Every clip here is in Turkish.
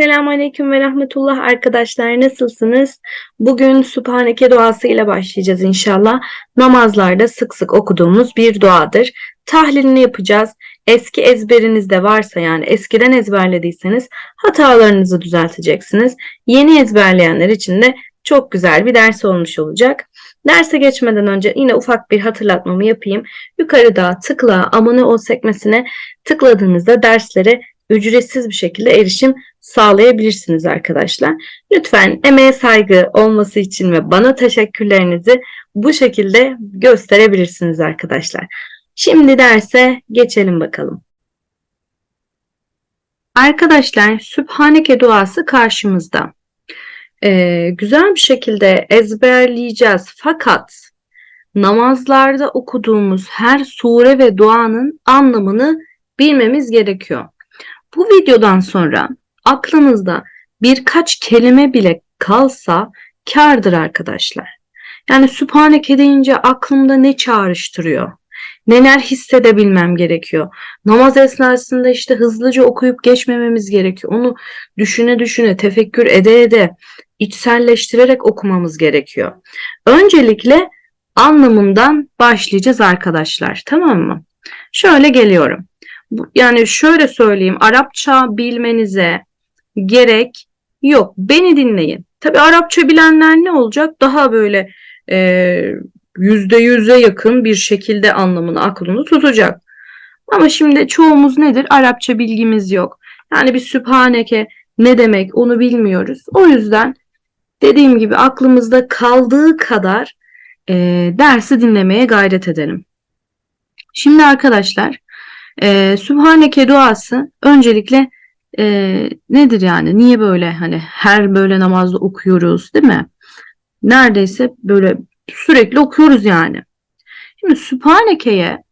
Selamünaleyküm ve rahmetullah arkadaşlar nasılsınız? Bugün Sübhaneke duası ile başlayacağız inşallah. Namazlarda sık sık okuduğumuz bir duadır. Tahlilini yapacağız. Eski ezberinizde varsa yani eskiden ezberlediyseniz hatalarınızı düzelteceksiniz. Yeni ezberleyenler için de çok güzel bir ders olmuş olacak. Derse geçmeden önce yine ufak bir hatırlatmamı yapayım. Yukarıda tıkla abone ol sekmesine tıkladığınızda derslere ücretsiz bir şekilde erişim sağlayabilirsiniz arkadaşlar. Lütfen emeğe saygı olması için ve bana teşekkürlerinizi bu şekilde gösterebilirsiniz arkadaşlar. Şimdi derse geçelim bakalım. Arkadaşlar Sübhaneke duası karşımızda. Ee, güzel bir şekilde ezberleyeceğiz fakat namazlarda okuduğumuz her sure ve duanın anlamını bilmemiz gerekiyor. Bu videodan sonra aklınızda birkaç kelime bile kalsa kardır arkadaşlar. Yani Sübhaneke deyince aklımda ne çağrıştırıyor? Neler hissedebilmem gerekiyor? Namaz esnasında işte hızlıca okuyup geçmememiz gerekiyor. Onu düşüne düşüne, tefekkür ede ede, içselleştirerek okumamız gerekiyor. Öncelikle anlamından başlayacağız arkadaşlar. Tamam mı? Şöyle geliyorum. Yani şöyle söyleyeyim. Arapça bilmenize, gerek yok. Beni dinleyin. Tabi Arapça bilenler ne olacak? Daha böyle e, yüzde yüze yakın bir şekilde anlamını aklını tutacak. Ama şimdi çoğumuz nedir? Arapça bilgimiz yok. Yani bir sübhaneke ne demek onu bilmiyoruz. O yüzden dediğim gibi aklımızda kaldığı kadar e, dersi dinlemeye gayret edelim. Şimdi arkadaşlar e, Sübhaneke duası öncelikle e, nedir yani? Niye böyle hani her böyle namazda okuyoruz değil mi? Neredeyse böyle sürekli okuyoruz yani. Şimdi Sübhaneke'ye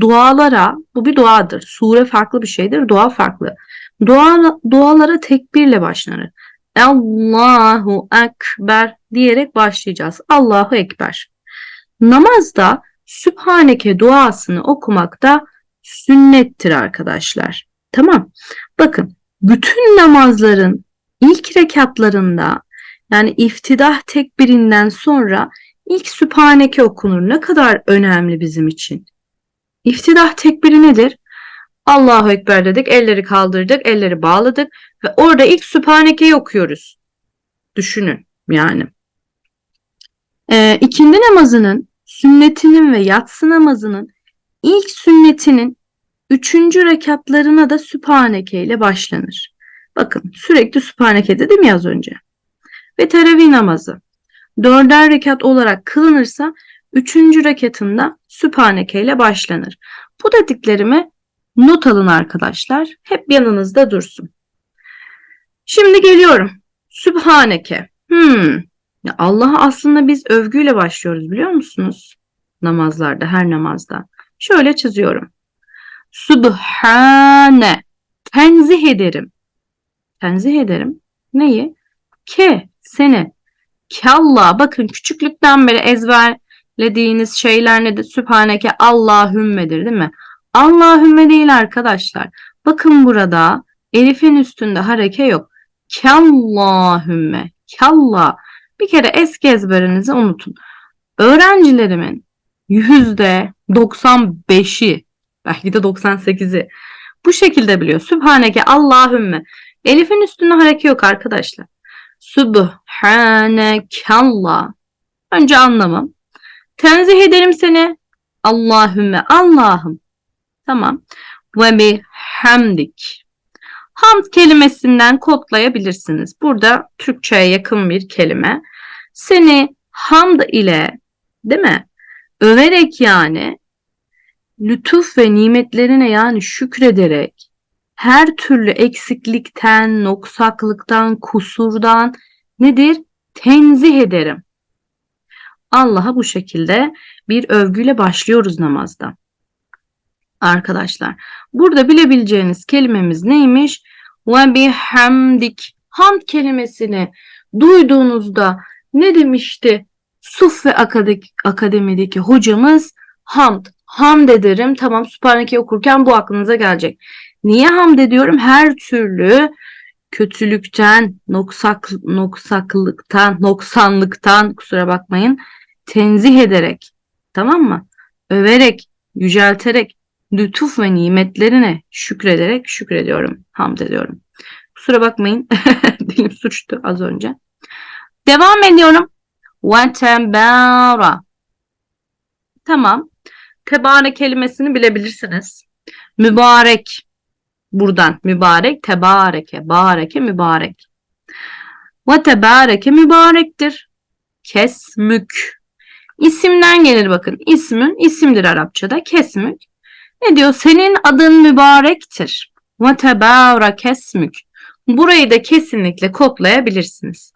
dualara bu bir duadır. Sure farklı bir şeydir. Dua farklı. Dua, dualara tekbirle başlanır. Allahu Ekber diyerek başlayacağız. Allahu Ekber. Namazda Sübhaneke duasını okumak da sünnettir arkadaşlar. Tamam. Bakın bütün namazların ilk rekatlarında yani iftidah tekbirinden sonra ilk sübhaneke okunur. Ne kadar önemli bizim için. İftidah tekbiri nedir? Allahu Ekber dedik, elleri kaldırdık, elleri bağladık ve orada ilk sübhanekeyi okuyoruz. Düşünün yani. Ee, ikindi namazının, sünnetinin ve yatsı namazının ilk sünnetinin Üçüncü rekatlarına da Sübhaneke ile başlanır. Bakın sürekli Sübhaneke dedim ya az önce. Ve teravih namazı dörder rekat olarak kılınırsa üçüncü rekatında Sübhaneke ile başlanır. Bu dediklerimi not alın arkadaşlar. Hep yanınızda dursun. Şimdi geliyorum. Sübhaneke. Hmm. Allah'a aslında biz övgüyle başlıyoruz biliyor musunuz? Namazlarda, her namazda. Şöyle çiziyorum. Subhane. Tenzih ederim. Tenzih ederim. Neyi? Ke, seni. Kalla. Bakın küçüklükten beri ezberlediğiniz şeyler nedir? Sübhaneke Allahümmedir değil mi? Allahümme değil arkadaşlar. Bakın burada elifin üstünde hareke yok. Kallahümme. Kalla. Bir kere eski ezberinizi unutun. Öğrencilerimin yüzde 95'i Belki de 98'i. Bu şekilde biliyor. Sübhaneke Allahümme. Elif'in üstünde hareket yok arkadaşlar. Subhanekallah. Önce anlamam. Tenzih ederim seni. Allahümme Allah'ım. Tamam. Ve bihamdik. Hamd kelimesinden kodlayabilirsiniz. Burada Türkçe'ye yakın bir kelime. Seni hamd ile değil mi? Överek yani lütuf ve nimetlerine yani şükrederek her türlü eksiklikten, noksaklıktan, kusurdan nedir? Tenzih ederim. Allah'a bu şekilde bir övgüyle başlıyoruz namazda. Arkadaşlar burada bilebileceğiniz kelimemiz neymiş? Ve bihamdik. Hamd kelimesini duyduğunuzda ne demişti? Suf ve akademideki hocamız hamd hamd ederim. Tamam Sübhaneke okurken bu aklınıza gelecek. Niye hamd ediyorum? Her türlü kötülükten, noksak, noksaklıktan, noksanlıktan kusura bakmayın tenzih ederek tamam mı? Överek, yücelterek, lütuf ve nimetlerine şükrederek şükrediyorum, hamd ediyorum. Kusura bakmayın dilim suçtu az önce. Devam ediyorum. Ve tebara. Tamam. Tebare kelimesini bilebilirsiniz. Mübarek. Buradan mübarek, tebareke, bareke, mübarek. Ve tebareke mübarektir. Kesmük. İsimden gelir bakın. İsmün isimdir Arapçada. Kesmük. Ne diyor? Senin adın mübarektir. Ve tebara kesmük. Burayı da kesinlikle kodlayabilirsiniz.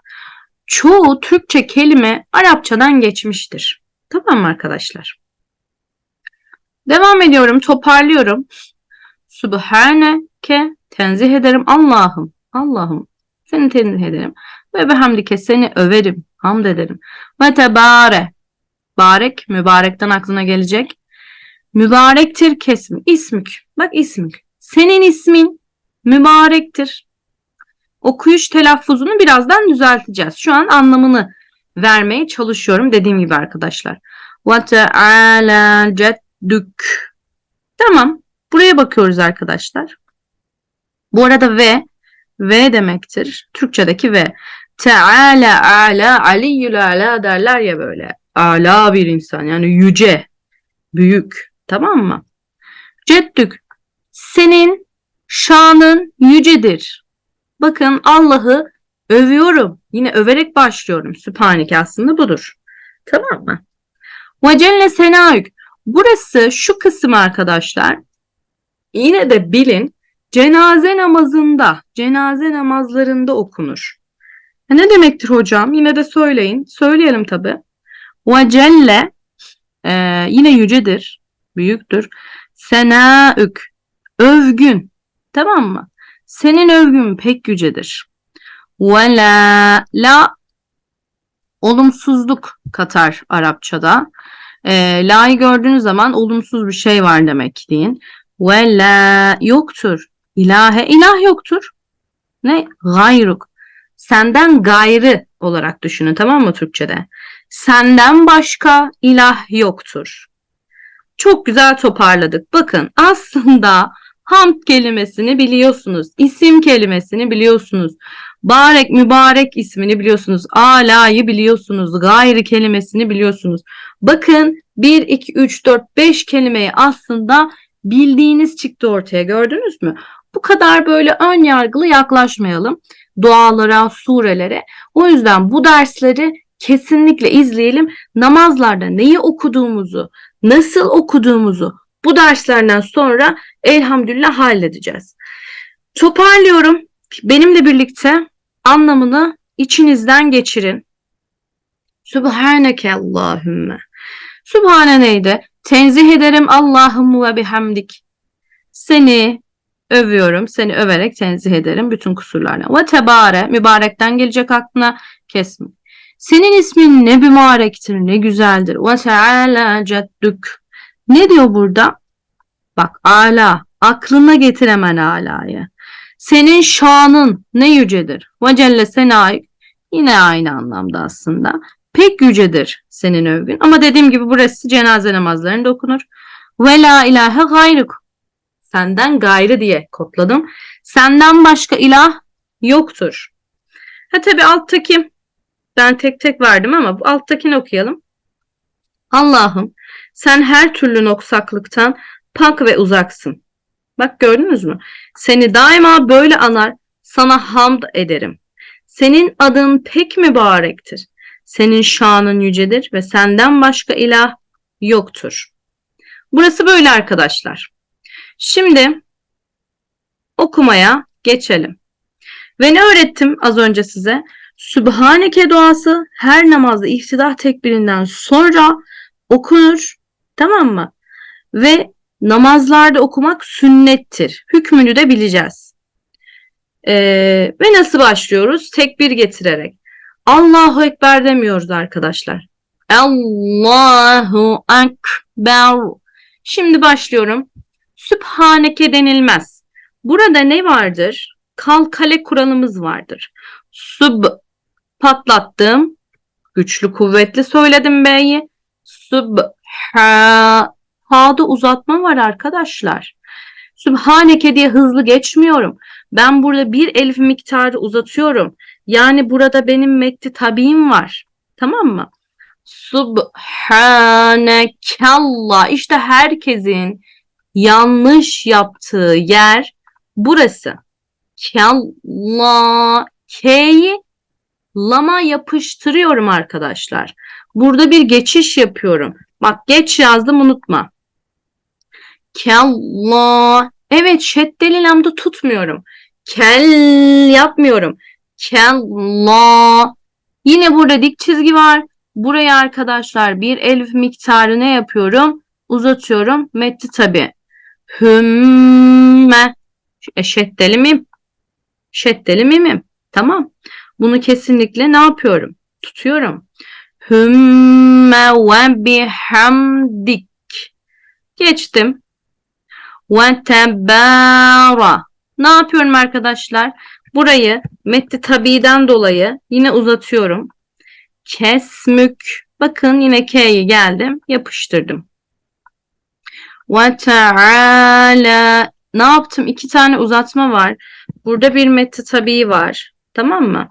Çoğu Türkçe kelime Arapçadan geçmiştir. Tamam mı arkadaşlar? Devam ediyorum, toparlıyorum. Subhaneke tenzih ederim Allah'ım. Allah'ım seni tenzih ederim. Ve bihamdike seni överim, hamd ederim. Ve tebare barek mübarekten aklına gelecek. Mübarektir kesmi. İsmük. Bak ismük. Senin ismin mübarektir. Okuyuş telaffuzunu birazdan düzelteceğiz. Şu an anlamını vermeye çalışıyorum dediğim gibi arkadaşlar. Ve teala ceddük. Tamam. Buraya bakıyoruz arkadaşlar. Bu arada ve ve demektir. Türkçedeki ve. Teala ala aliyyül ala derler ya böyle. Ala bir insan yani yüce, büyük. Tamam mı? Ceddük. Senin şanın yücedir. Bakın Allah'ı övüyorum. Yine överek başlıyorum. Sübhaneke aslında budur. Tamam mı? Ve celle senaük. Burası şu kısım arkadaşlar. Yine de bilin cenaze namazında, cenaze namazlarında okunur. Ne demektir hocam? Yine de söyleyin. Söyleyelim tabi. Ve celle e, yine yücedir, büyüktür. Senaük, övgün. Tamam mı? Senin övgün pek yücedir. Ve la, la olumsuzluk katar Arapçada. E, la'yı gördüğünüz zaman olumsuz bir şey var demek deyin. Ve la yoktur. İlahe ilah yoktur. Ne? Gayruk. Senden gayrı olarak düşünün tamam mı Türkçe'de? Senden başka ilah yoktur. Çok güzel toparladık. Bakın aslında hamd kelimesini biliyorsunuz. isim kelimesini biliyorsunuz. Barek, mübarek ismini biliyorsunuz. Ala'yı biliyorsunuz. Gayrı kelimesini biliyorsunuz. Bakın 1, 2, 3, 4, 5 kelimeyi aslında bildiğiniz çıktı ortaya gördünüz mü? Bu kadar böyle ön yargılı yaklaşmayalım dualara, surelere. O yüzden bu dersleri kesinlikle izleyelim. Namazlarda neyi okuduğumuzu, nasıl okuduğumuzu bu derslerden sonra elhamdülillah halledeceğiz. Toparlıyorum. Benimle birlikte anlamını içinizden geçirin. Sübhaneke Allahümme. Sübhane neydi? Tenzih ederim Allah'ım ve bihamdik. Seni övüyorum. Seni överek tenzih ederim bütün kusurlarına. Ve tebare mübarekten gelecek aklına kesme. Senin ismin ne mübarektir, ne güzeldir. Ve teala ceddük. Ne diyor burada? Bak ala. Aklına getir hemen alayı. Senin şanın ne yücedir. Ve celle senayik. Yine aynı anlamda aslında. Pek yücedir senin övgün. Ama dediğim gibi burası cenaze namazlarında okunur. Ve la ilahe gayruk. Senden gayrı diye kodladım. Senden başka ilah yoktur. Ha tabi alttaki ben tek tek verdim ama bu alttakini okuyalım. Allah'ım sen her türlü noksaklıktan pak ve uzaksın. Bak gördünüz mü? Seni daima böyle anar, sana hamd ederim. Senin adın pek mübarektir. Senin şanın yücedir ve senden başka ilah yoktur. Burası böyle arkadaşlar. Şimdi okumaya geçelim. Ve ne öğrettim az önce size? Sübhaneke duası her namazda iftidah tekbirinden sonra okunur. Tamam mı? Ve namazlarda okumak sünnettir. Hükmünü de bileceğiz. Ee, ve nasıl başlıyoruz? Tekbir getirerek. Allahu Ekber demiyoruz arkadaşlar. Allahu Ekber. Şimdi başlıyorum. Sübhaneke denilmez. Burada ne vardır? kalkale kuralımız vardır. Sub patlattım. Güçlü kuvvetli söyledim B'yi. Sub ha. Ha'da uzatma var arkadaşlar. Sübhaneke diye hızlı geçmiyorum. Ben burada bir elif miktarı uzatıyorum. Yani burada benim metti tabiim var. Tamam mı? Subhanekallah. İşte herkesin yanlış yaptığı yer burası. Kalla. K'yi lama yapıştırıyorum arkadaşlar. Burada bir geçiş yapıyorum. Bak geç yazdım unutma. Kella. Evet şeddeli lamda tutmuyorum. Kel yapmıyorum. Kella. Yine burada dik çizgi var. Buraya arkadaşlar bir elif miktarı ne yapıyorum? Uzatıyorum. Metti tabi. Hümme. E, şeddeli mim. Şeddeli mimim. Tamam. Bunu kesinlikle ne yapıyorum? Tutuyorum. Hümme ve bihamdik. Geçtim. Ve tebara. Ne yapıyorum arkadaşlar? Burayı metti tabiden dolayı yine uzatıyorum. Kesmük. Bakın yine K'yi geldim. Yapıştırdım. Ve teala. Ne yaptım? İki tane uzatma var. Burada bir metti tabi var. Tamam mı?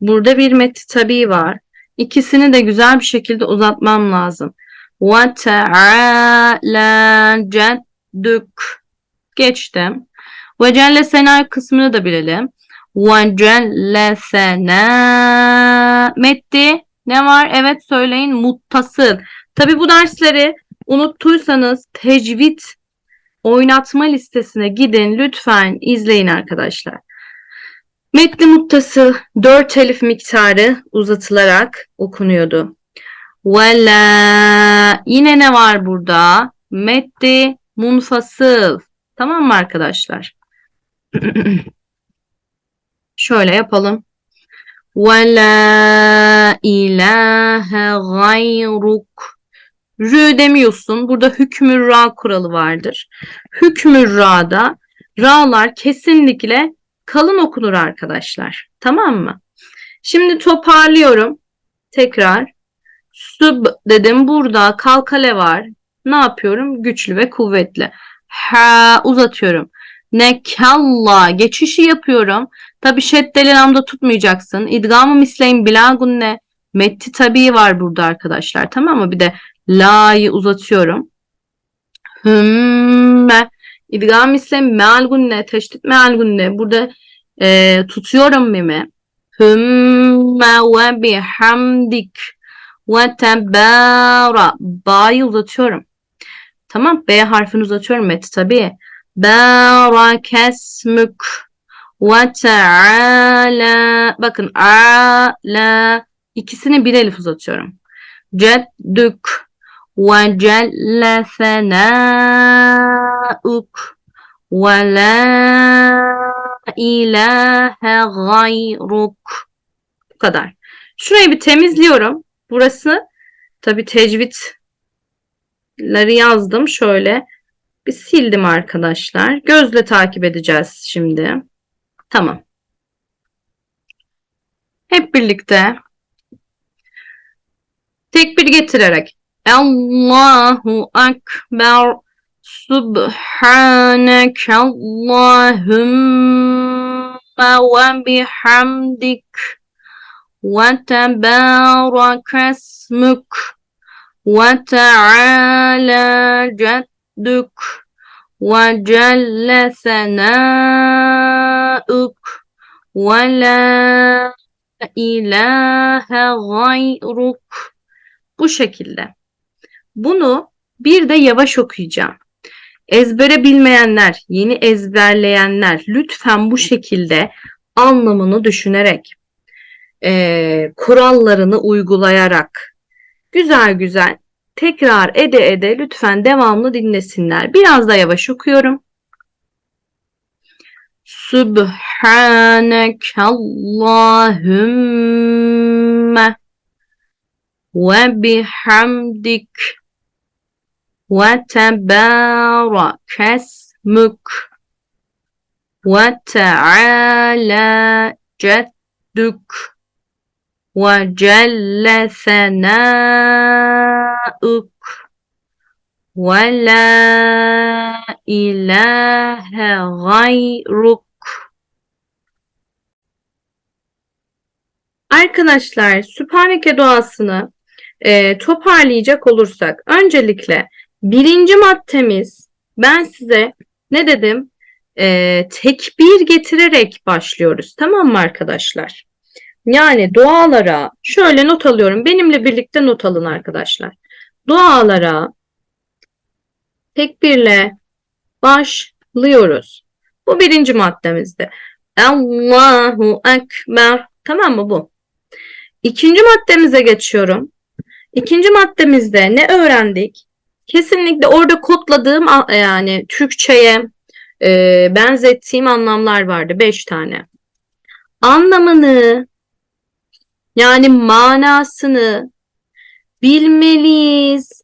Burada bir metti tabi var. İkisini de güzel bir şekilde uzatmam lazım. Ceddük. Geçtim. Ve celle sena kısmını da bilelim. Ve celle sena metti. Ne var? Evet söyleyin. Muttasıl. Tabi bu dersleri unuttuysanız tecvid oynatma listesine gidin. Lütfen izleyin arkadaşlar. Metni muttası dört elif miktarı uzatılarak okunuyordu. Vela yine ne var burada? Metti munfasıl. Tamam mı arkadaşlar? Şöyle yapalım. Ve ilahe gayruk. Rü demiyorsun. Burada hükmü ra kuralı vardır. Hükmü ra'da ra'lar kesinlikle kalın okunur arkadaşlar. Tamam mı? Şimdi toparlıyorum. Tekrar. Sub dedim. Burada kalkale var. Ne yapıyorum? Güçlü ve kuvvetli. Ha uzatıyorum. Nekalla geçişi yapıyorum. Tabi şeddeli namda tutmayacaksın. İdgamı misleyin bilagun ne? Metti tabi var burada arkadaşlar. Tamam mı? Bir de la'yı uzatıyorum. Hümme. İdgam misleyin meal gunne. Teşdit meal gunne. Burada e, tutuyorum mimi. Hümme ve bihamdik. Ve tebara. Ba'yı uzatıyorum. Tamam. B harfini uzatıyorum. Metti tabi. Barakesmük ve teala bakın a la ikisini bir elif uzatıyorum. Ceddük ve celle senauk ve la ilahe bu kadar. Şurayı bir temizliyorum. Burası tabi tecvidleri yazdım şöyle. Bir sildim arkadaşlar. Gözle takip edeceğiz şimdi. Tamam. Hep birlikte tekbir getirerek Allahu Ekber Subhaneke Allahümme ve bihamdik. Ve tebarek esmük ve teala ceddük ve celle senauk ve la ilahe gayruk bu şekilde. Bunu bir de yavaş okuyacağım. Ezbere bilmeyenler, yeni ezberleyenler lütfen bu şekilde anlamını düşünerek, e, kurallarını uygulayarak güzel güzel tekrar ede ede lütfen devamlı dinlesinler. Biraz da yavaş okuyorum. Subhanekallahümme ve bihamdik ve tebarakesmük ve teala ceddük ve celle senaük ve la ilahe gayruk Arkadaşlar Sübhaneke duasını e, toparlayacak olursak öncelikle birinci maddemiz ben size ne dedim? E, tekbir getirerek başlıyoruz. Tamam mı arkadaşlar? Yani dualara şöyle not alıyorum. Benimle birlikte not alın arkadaşlar. Dualara tekbirle başlıyoruz. Bu birinci maddemizde. Allahu Ekber. Tamam mı bu? İkinci maddemize geçiyorum. İkinci maddemizde ne öğrendik? Kesinlikle orada kodladığım yani Türkçe'ye e, benzettiğim anlamlar vardı. Beş tane. Anlamını yani manasını bilmeliyiz.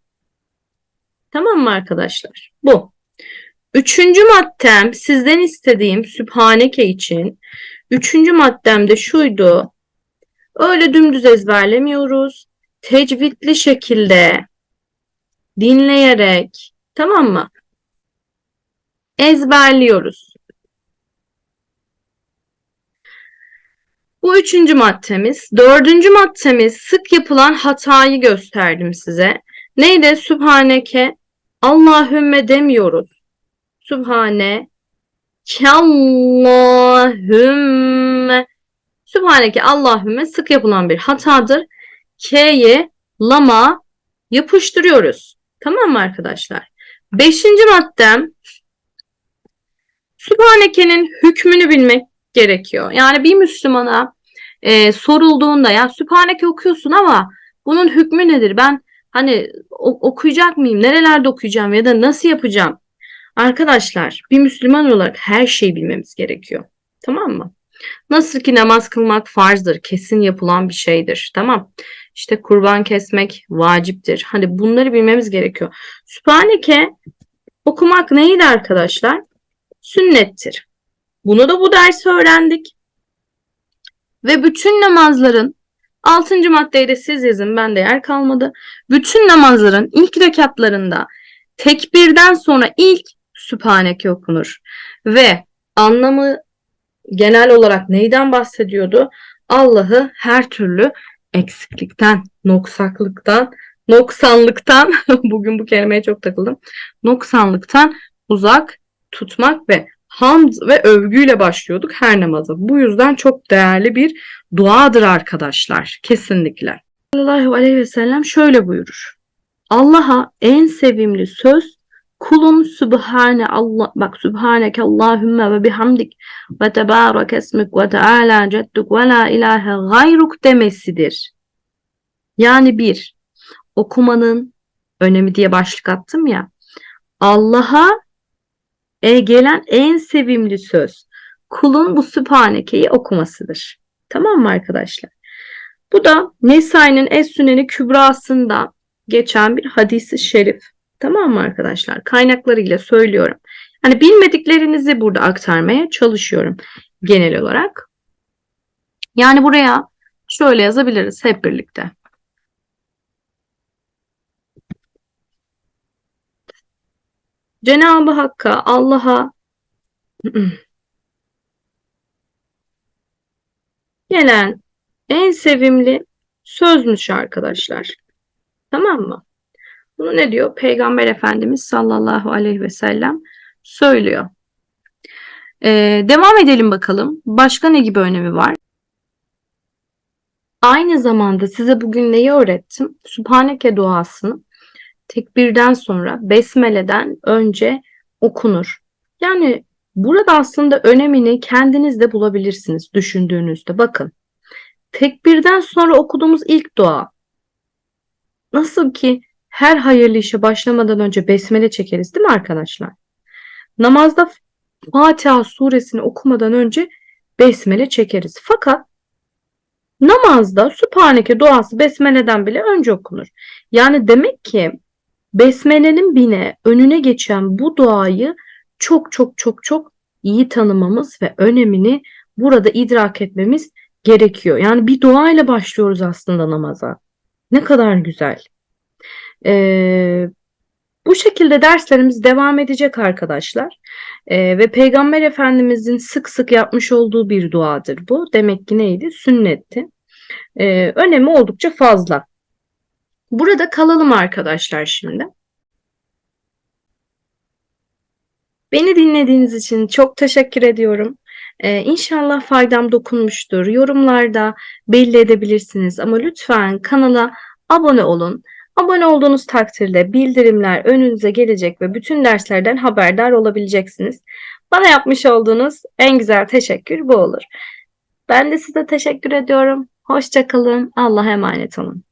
Tamam mı arkadaşlar? Bu. Üçüncü maddem sizden istediğim Sübhaneke için. Üçüncü maddem de şuydu. Öyle dümdüz ezberlemiyoruz. Tecvidli şekilde dinleyerek tamam mı? Ezberliyoruz. Bu üçüncü maddemiz. Dördüncü maddemiz sık yapılan hatayı gösterdim size. Neydi? Sübhaneke Allahümme demiyoruz. Sübhane Allahümme Sübhaneke Allahümme sık yapılan bir hatadır. K'ye lama yapıştırıyoruz. Tamam mı arkadaşlar? Beşinci maddem Sübhaneke'nin hükmünü bilmek gerekiyor. Yani bir Müslümana e, sorulduğunda ya Sübhaneke okuyorsun ama bunun hükmü nedir? Ben hani okuyacak mıyım? Nerelerde okuyacağım ya da nasıl yapacağım? Arkadaşlar bir Müslüman olarak her şeyi bilmemiz gerekiyor. Tamam mı? Nasıl ki namaz kılmak farzdır, kesin yapılan bir şeydir. Tamam. İşte kurban kesmek vaciptir. Hani bunları bilmemiz gerekiyor. Sübhaneke okumak neydi arkadaşlar? Sünnettir. Bunu da bu dersi öğrendik. Ve bütün namazların altıncı maddeyi de siz yazın ben de yer kalmadı. Bütün namazların ilk rekatlarında tekbirden sonra ilk Sübhaneke okunur. Ve anlamı genel olarak neyden bahsediyordu? Allah'ı her türlü eksiklikten, noksaklıktan, noksanlıktan, bugün bu kelimeye çok takıldım, noksanlıktan uzak tutmak ve hamd ve övgüyle başlıyorduk her namaza. Bu yüzden çok değerli bir duadır arkadaşlar. Kesinlikle. Sallallahu aleyhi ve sellem şöyle buyurur. Allah'a en sevimli söz kulun Sübhane Allah bak Sübhaneke Allahümme ve bihamdik ve tebarek esmik ve teala cedduk ve la ilahe gayruk demesidir. Yani bir okumanın önemi diye başlık attım ya. Allah'a e, gelen en sevimli söz kulun bu Sübhaneke'yi okumasıdır. Tamam mı arkadaşlar? Bu da Nesai'nin Es-Süneni Kübrası'nda geçen bir hadisi şerif. Tamam mı arkadaşlar? Kaynaklarıyla söylüyorum. Hani bilmediklerinizi burada aktarmaya çalışıyorum genel olarak. Yani buraya şöyle yazabiliriz hep birlikte. Cenab-ı Hakk'a, Allah'a gelen en sevimli sözmüş arkadaşlar. Tamam mı? Bunu ne diyor? Peygamber Efendimiz sallallahu aleyhi ve sellem söylüyor. Ee, devam edelim bakalım. Başka ne gibi önemi var? Aynı zamanda size bugün neyi öğrettim? Sübhaneke duasını tekbirden sonra besmeleden önce okunur. Yani burada aslında önemini kendiniz de bulabilirsiniz düşündüğünüzde. Bakın tekbirden sonra okuduğumuz ilk dua nasıl ki her hayırlı işe başlamadan önce besmele çekeriz değil mi arkadaşlar? Namazda Fatiha suresini okumadan önce besmele çekeriz. Fakat namazda Sübhaneke duası besmeleden bile önce okunur. Yani demek ki besmelenin bine önüne geçen bu duayı çok çok çok çok iyi tanımamız ve önemini burada idrak etmemiz gerekiyor. Yani bir dua ile başlıyoruz aslında namaza. Ne kadar güzel. Ee, bu şekilde derslerimiz devam edecek arkadaşlar. Ee, ve Peygamber Efendimizin sık sık yapmış olduğu bir duadır bu. Demek ki neydi? Sünnetti. Ee, önemi oldukça fazla. Burada kalalım arkadaşlar şimdi. Beni dinlediğiniz için çok teşekkür ediyorum. Ee, inşallah faydam dokunmuştur. Yorumlarda belli edebilirsiniz ama lütfen kanala abone olun. Abone olduğunuz takdirde bildirimler önünüze gelecek ve bütün derslerden haberdar olabileceksiniz. Bana yapmış olduğunuz en güzel teşekkür bu olur. Ben de size teşekkür ediyorum. Hoşça kalın. Allah'a emanet olun.